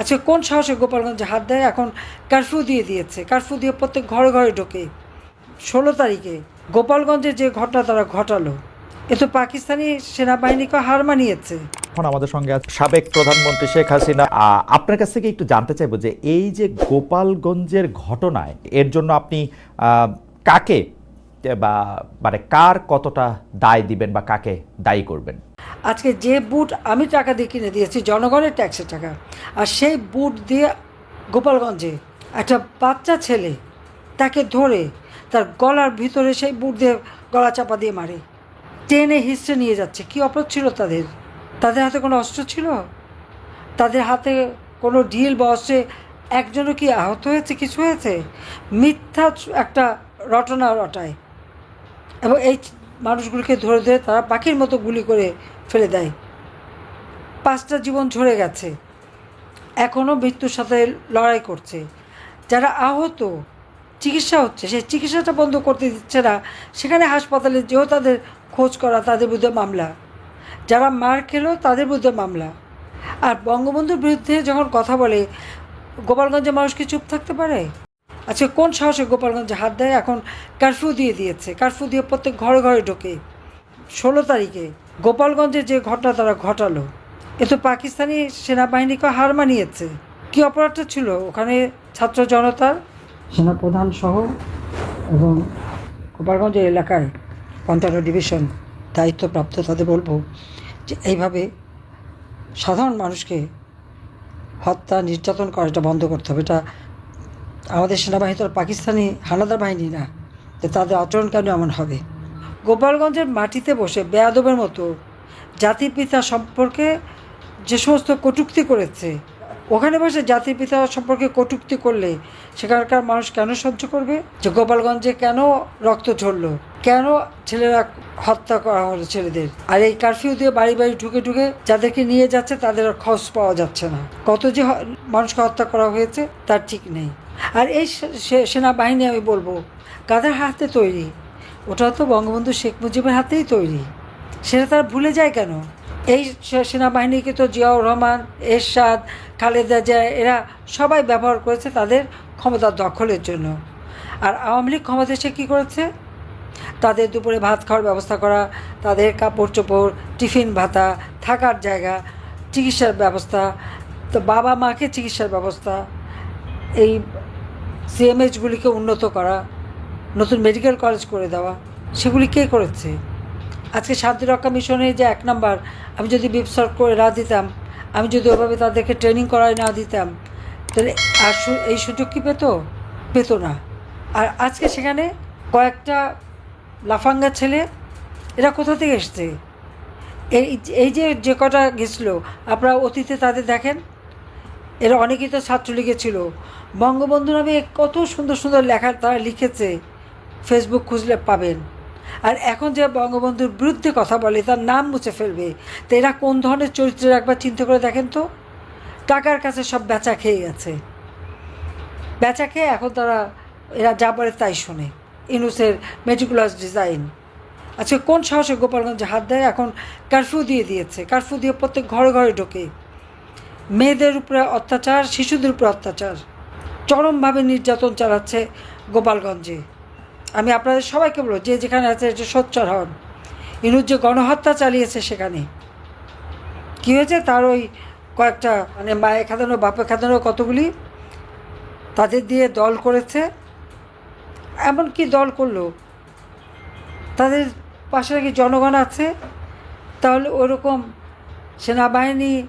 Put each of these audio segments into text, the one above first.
আজকে কোন সাহসে গোপালগঞ্জে হাত দেয়? এখন কারফিউ দিয়ে দিয়েছে। কারফিউ দিয়ে প্রত্যেক ঘরে ঘরে ঢোকে। ষোলো তারিখে গোপালগঞ্জে যে ঘটনা তারা ঘটালো, এ তো পাকিস্তানি সেনাবাহিনীকে হার মানিয়েছে। এখন আমাদের সঙ্গে সাবেক প্রধানমন্ত্রী শেখ হাসিনা। আপনার কাছ থেকে একটু জানতে চাইব যে এই যে গোপালগঞ্জের ঘটনায়, এর জন্য আপনি কাকে, বা মানে কার কতটা দায় দিবেন বা কাকে দায়ী করবেন? আজকে যে বুট আমি টাকা দিয়ে কিনে দিয়েছি, জনগণের ট্যাক্সের টাকা, আর সেই বুট দিয়ে গোপালগঞ্জে একটা বাচ্চা ছেলে তাকে ধরে তার গলার ভিতরে সেই বুট দিয়ে গলা চাপা দিয়ে মারে। টেনে হিস্ট্রে নিয়ে যাচ্ছে। কি অপরাধ ছিল তাদের? তাদের হাতে কোনো অস্ত্র ছিল? তাদের হাতে কোনো ঢিল বা অস্ত্রে একজনও কি আহত হয়েছে, কিছু হয়েছে? মিথ্যা একটা রটনা রটায়। এবং এই মানুষগুলোকে ধরে ধরে তারা পাখির মতো গুলি করে ফেলে দেয়। পাঁচটা জীবন ঝরে গেছে। এখনও মৃত্যুর সাথে লড়াই করছে। যারা আহত, চিকিৎসা হচ্ছে, সেই চিকিৎসাটা বন্ধ করতে দিচ্ছে না। সেখানে হাসপাতালে যেও তাদের খোঁজ করা, তাদের বিরুদ্ধে মামলা। যারা মার খেলো, তাদের বিরুদ্ধে মামলা। আর বঙ্গবন্ধুর বিরুদ্ধে যখন কথা বলে, গোপালগঞ্জের মানুষ কি চুপ থাকতে পারে? আজকে কোন সাহসে গোপালগঞ্জে হাত দেয়? এখন কারফিউ দিয়ে দিয়েছে। কারফিউ দিয়ে প্রত্যেক ঘরে ঘরে ঢোকে। ষোলো তারিখে গোপালগঞ্জে যে ঘটনা তারা ঘটালো, এ তো পাকিস্তানি সেনাবাহিনীকে হার মানিয়েছে। কি অপরাধটা ছিল? ওখানে ছাত্র জনতার সেনাপ্রধান সহ এবং গোপালগঞ্জ এলাকায় পঞ্চান্ন ডিভিশন দায়িত্বপ্রাপ্ত তাদের বলব যে এইভাবে সাধারণ মানুষকে হত্যা, নির্যাতন করা এটা বন্ধ করতে হবে। এটা আমাদের সেনাবাহিনী তো পাকিস্তানি হানাদার বাহিনী না তো তাদের আচরণ কেন এমন হবে? গোপালগঞ্জের মাটিতে বসে বেয়াদবের মতো জাতির পিতা সম্পর্কে যে সমস্ত কটূক্তি করেছে, ওখানে বসে জাতির পিতা সম্পর্কে কটূক্তি করলে সেখানকার মানুষ কেন সহ্য করবে? যে গোপালগঞ্জে কেন রক্ত ঝরলো? কেন ছেলেরা হত্যা করা হলো ছেলেদের? আর এই কারফিউ দিয়ে বাড়ি বাড়ি ঢুকে ঢুকে যাদেরকে নিয়ে যাচ্ছে তাদের খোঁজ পাওয়া যাচ্ছে না। কত যে মানুষকে হত্যা করা হয়েছে, তার ঠিক নেই। আর এই সেনাবাহিনী আমি বলব কাদের হাতে তৈরি। ওটা তো বঙ্গবন্ধু শেখ মুজিবের হাতেই তৈরি। সেটা তারা ভুলে যায় কেন? এই সেনাবাহিনীকে তো জিয়াউর রহমান, এরশাদ, খালেদা জিয়া, এরা সবাই ব্যবহার করেছে তাদের ক্ষমতা দখলের জন্য। আর আওয়ামী লীগ ক্ষমতা এসে কী করেছে? তাদের দুপুরে ভাত খাওয়ার ব্যবস্থা করা, তাদের কাপড় চোপড় টিফিন ভাতা, থাকার জায়গা, চিকিৎসার ব্যবস্থা, তো বাবা মাকে চিকিৎসার ব্যবস্থা, এই সিএমএইচগুলিকে উন্নত করা, নতুন মেডিকেল কলেজ করে দেওয়া, সেগুলি কে করেছে? আজকে শান্তি রক্ষা মিশনে যে এক নাম্বার, আমি যদি বিপসর্গ করে না দিতাম, আমি যদি ওভাবে তাদেরকে ট্রেনিং করায় না দিতাম, তাহলে আর এই সুযোগ কি পেতো? পেতো না। আর আজকে সেখানে কয়েকটা লাফাঙ্গা ছেলে, এরা কোথা থেকে এসছে? এই এই যে যে কটা গেছিল, আপনারা অতীতে তাদের দেখেন? এরা অনেকেই তো ছাত্রলীগে ছিল। বঙ্গবন্ধু নামে কত সুন্দর সুন্দর লেখা তারা লিখেছে ফেসবুক খুঁজলে পাবেন। আর এখন যে বঙ্গবন্ধুর বিরুদ্ধে কথা বলে, তার নাম মুছে ফেলবে, তো এরা কোন ধরনের চরিত্র একবার চিন্তা করে দেখেন তো? টাকার কাছে সব বেচা খেয়ে গেছে। বেচা খেয়ে এখন তারা, এরা যা বলে তাই শোনে। ইনুসের মেটিকুলাস ডিজাইন আজকে কোন সাহসে গোপালগঞ্জে হাত দেয়? এখন কারফিউ দিয়ে দিয়েছে। কারফিউ দিয়ে প্রত্যেক ঘরে ঘরে ঢোকে। মেয়েদের উপরে অত্যাচার, শিশুদের উপরে অত্যাচার। চরমভাবে নির্যাতন চালাচ্ছে গোপালগঞ্জে। আমি আপনাদের সবাইকে বলব, যে যেখানে আছে একটু সোচ্চার হন। ইনুর যে গণহত্যা চালিয়েছে সেখানে। কী হয়েছে? তার ওই কয়েকটা মানে মায়ে খাদানো বাপে খাদানো কতগুলি? তাদের দিয়ে দল করেছে। এমন কি দল করল। তাদের পাশে নাকি জনগণ আছে। তাহলে ওরকম সেনাবাহিনী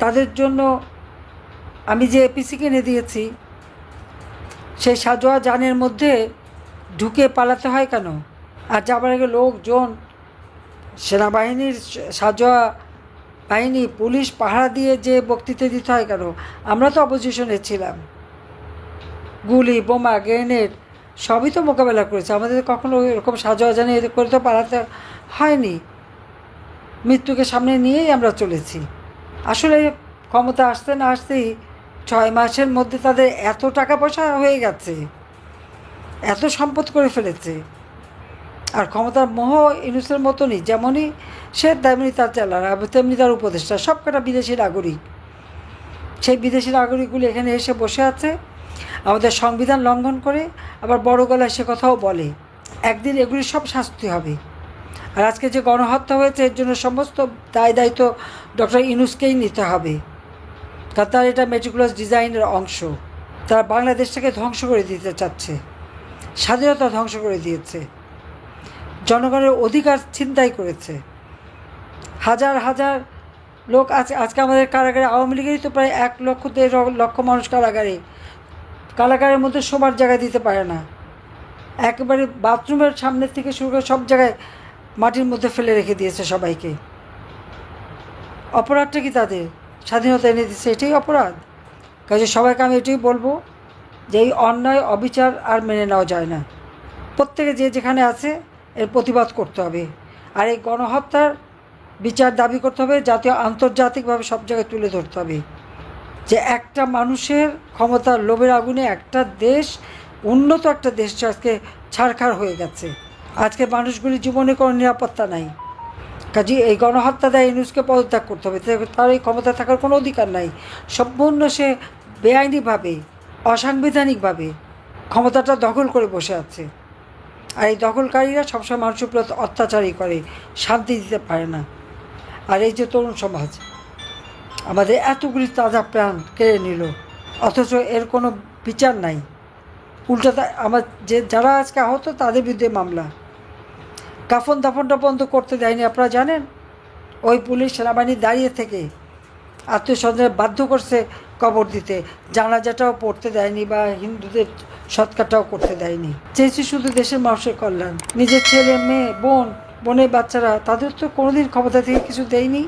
তাদের জন্য আমি যে এপিসি কিনে দিয়েছি, সেই সাজোয়া যানের মধ্যে ঢুকে পালাতে হয় কেন? আর যাবার আগে লোকজন, সেনাবাহিনীর সাজোয়া বাহিনী, পুলিশ পাহারা দিয়ে যে বক্তৃতা দিতে হয় কেন? আমরা তো অপোজিশনে ছিলাম। গুলি, বোমা গ্রেনেড সবই তো মোকাবেলা করেছে। আমাদের কখনো এরকম সাজোয়া জানিয়ে করে তো পালাতে হয়নি। মৃত্যুকে সামনে নিয়েই আমরা চলেছি। আসলে ক্ষমতা আসতে না আসতেই ছয় মাসের মধ্যে তাদের এত টাকা পয়সা হয়ে গেছে, এত সম্পদ করে ফেলেছে। আর ক্ষমতার মোহ ইনুসের মতনই, যেমনই সে তেমনি তার চালার তেমনি তার উপদেষ্টা সব কটা বিদেশি নাগরিক। সেই বিদেশি নাগরিকগুলি এখানে এসে বসে আছে, আমাদের সংবিধান লঙ্ঘন করে, আবার বড় গলায় সে কথাও বলে। একদিন এগুলি সব শাস্তি হবে। আর আজকে যে গণহত্যা হয়েছে, এর জন্য সমস্ত দায় দায়িত্ব ডক্টর ইনুসকেই নিতে হবে। কারণ তার এটা মেটিকুলাস ডিজাইনের অংশ। তারা বাংলাদেশটাকে ধ্বংস করে দিতে চাচ্ছে। স্বাধীনতা ধ্বংস করে দিয়েছে। জনগণের অধিকার ছিনতাই করেছে। হাজার হাজার লোক আছে আজকে আমাদের কারাগারে, আওয়ামী লীগেরই তো প্রায় এক লক্ষ দেড় লক্ষ মানুষ কারাগারে। কারাগারের মধ্যে শোবার জায়গা দিতে পারে না। একেবারে বাথরুমের সামনের থেকে শুরু করে সব জায়গায় মাটির মধ্যে ফেলে রেখে দিয়েছে সবাইকে। অপরাধটা কি তাদের? স্বাধীনতা এনে দিচ্ছে এটাই অপরাধ। কাজে সবাইকে আমি এটাই বলব যে এই অন্যায়, অবিচার আর মেনে নেওয়া যায় না। প্রত্যেকে যে যেখানে আছে, এর প্রতিবাদ করতে হবে। আর এই গণহত্যার বিচার দাবি করতে হবে জাতীয় আন্তর্জাতিকভাবে সব জায়গায় তুলে ধরতে হবে। যে একটা মানুষের ক্ষমতার লোভের আগুনে একটা দেশ, উন্নত একটা দেশ আজকে ছাড়খাড় হয়ে গেছে। আজকে মানুষগুলির জীবনে কোনো নিরাপত্তা নাই। কাজে এই গণহত্যা দেয় ইউনুসকে পদত্যাগ করতে হবে। তার এই ক্ষমতা থাকার কোনো অধিকার নাই। সম্পূর্ণ সে বেআইনিভাবে, অসাংবিধানিকভাবে ক্ষমতাটা দখল করে বসে আছে। আর এই দখলকারীরা সবসময় মানুষের উপর অত্যাচারই করে, শান্তি দিতে পারে না। আর এই যে তরুণ সমাজ, আমাদের এতগুলি তাজা প্রাণ কেড়ে নিল, অথচ এর কোনো বিচার নাই। উল্টো আমার যে যারা আজকে আহত, তাদের বিরুদ্ধে মামলা। কাফন দাফনটা বন্ধ করতে দেয়নি, আপনারা জানেন? ওই পুলিশ সেনাবাহিনী দাঁড়িয়ে থেকে আত্মীয় বাধ্য করছে কবর দিতে। জানাজাটাও পড়তে দেয়নি বা হিন্দুদের সৎকারটাও করতে দেয়নি। চেয়েছি শুধু দেশের মানুষের কল্যাণ। নিজের ছেলে, মেয়ে, বোন, বোনের বাচ্চারা, তাদের তো কোনোদিন ক্ষমতা থেকে কিছু দেয়নি।